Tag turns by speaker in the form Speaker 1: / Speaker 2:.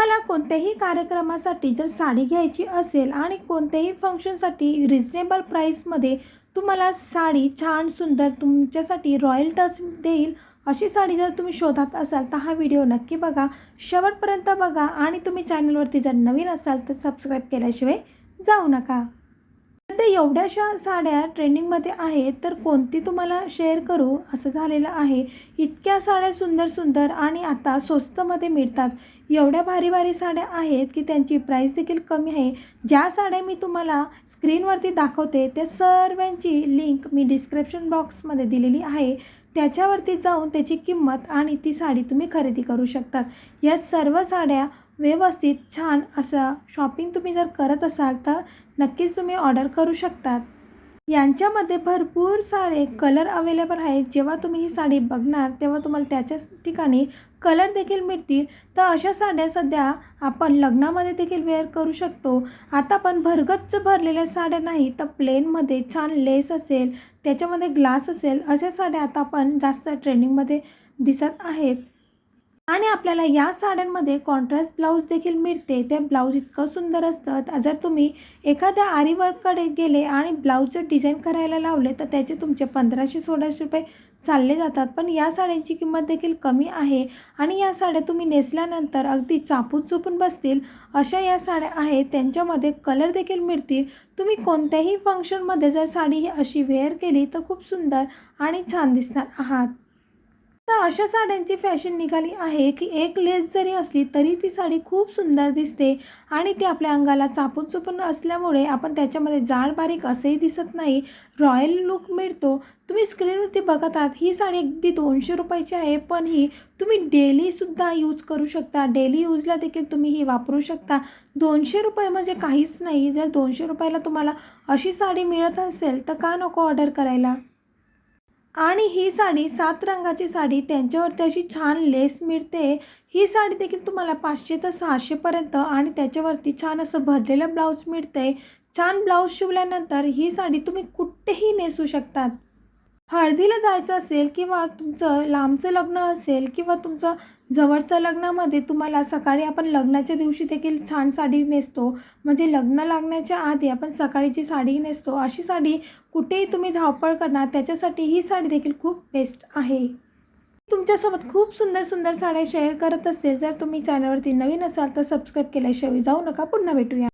Speaker 1: तुम्हाला कोणत्याही कार्यक्रमासाठी जर साडी घ्यायची असेल आणि कोणत्याही फंक्शनसाठी रिजनेबल प्राईसमध्ये तुम्हाला साडी छान सुंदर तुमच्यासाठी रॉयल टच देईल अशी साडी जर तुम्ही शोधात असाल तर हा व्हिडिओ नक्की बघा. शेवटपर्यंत बघा आणि तुम्ही चॅनलवरती जर नवीन असाल तर सबस्क्राईब केल्याशिवाय जाऊ नका. सध्या एवढ्याशा साड्या ट्रेंडिंगमध्ये आहेत तर कोणती तुम्हाला शेअर करू? असं झालेलं आहे. इतक्या साड्या सुंदर सुंदर आणि आता स्वस्तमध्ये मिळतात. एवढ्या भारी भारी साड्या आहेत की त्यांची प्राईस देखील कमी आहे. ज्या साड्या मी तुम्हाला स्क्रीनवरती दाखवते त्या सर्वांची लिंक मी डिस्क्रिप्शन बॉक्समध्ये दिलेली आहे. त्याच्यावरती जाऊन त्याची किंमत आणि ती साडी तुम्ही खरेदी करू शकतात. या सर्व साड्या व्यवस्थित छान असं शॉपिंग तुम्ही जर करत असाल तर नक्कीच तुम्ही ऑर्डर करू शकतात. यांच्यामध्ये भरपूर सारे कलर अवेलेबल आहेत. जेव्हा तुम्ही ही साडी बघणार तेव्हा तुम्हाला त्याच्याच ठिकाणी कलर देखील मिळतील. तर अशा साड्या सध्या आपण लग्नामध्ये देखील वेअर करू शकतो. आता पण भरगच्च भरलेल्या साड्या नाही तर प्लेनमध्ये छान लेस असेल त्याच्यामध्ये ग्लास असेल अशा साड्या आता आपण जास्त ट्रेंडिंगमध्ये दिसत आहेत. आणि आपल्याला या साड्यांमध्ये कॉन्ट्रास्ट ब्लाऊज देखील मिळते. ते ब्लाऊज इतकं सुंदर असतं जर तुम्ही एखाद्या आरीवर्ककडे गेले आणि ब्लाऊजचं डिझाईन करायला लावले तर त्याचे तुमचे पंधराशे सोळाशे रुपये चालले जातात. पण या साड्यांची किंमत देखील कमी आहे आणि या साड्या तुम्ही नेसल्यानंतर अगदी चापून चुपून बसतील. अशा या साड्या आहेत. त्यांच्यामध्ये कलर देखील मिळतील. तुम्ही कोणत्याही फंक्शनमध्ये जर साडी ही अशी वेअर केली तर खूप सुंदर आणि छान दिसणार आहात. तर अशा साड्यांची फॅशन निघाली आहे की एक लेस जरी असली तरी ती साडी खूप सुंदर दिसते आणि ती आपल्या अंगाला चापून चुपून असल्यामुळे आपण त्याच्यामध्ये जाड बारीक असंही दिसत नाही. रॉयल लुक मिळतो. तुम्ही स्क्रीनवरती बघत आहात ही साडी अगदी दोनशे रुपयाची आहे पण ही तुम्ही डेलीसुद्धा यूज करू शकता. डेली यूजला देखील तुम्ही ही वापरू शकता. दोनशे रुपये म्हणजे काहीच नाही. जर दोनशे रुपयाला तुम्हाला अशी साडी मिळत असेल तर का नको ऑर्डर करायला? आणि ही साडी सात रंगाची साडी त्यांच्यावरती अशी छान लेस मिळते. ही साडी देखील तुम्हाला पाचशे ते सहाशेपर्यंत आणि त्याच्यावरती छान असं भरलेलं ब्लाऊज मिळते. छान ब्लाऊज शिवल्यानंतर ही साडी तुम्ही कुठेही नेसू शकतात. हळदीला जायचं असेल किंवा तुमचं लांबचं लग्न असेल किंवा तुमचं जवळचं लग्नामध्ये तुम्हाला सकाळी आपण लग्नाच्या दिवशी देखील छान साडी नेसतो. म्हणजे लग्न लागण्याच्या आधी आपण सकाळीची साडी नेसतो. अशी साडी कुठेही तुम्ही धावपळ करणार त्याच्यासाठी ही साडी देखील खूप बेस्ट आहे. तुमच्यासोबत खूप सुंदर सुंदर साड्या शेअर करत असेल जर तुम्ही चॅनलवरती नवीन असाल तर सबस्क्राईब केल्याशिवाय जाऊ नका. पुन्हा भेटूया.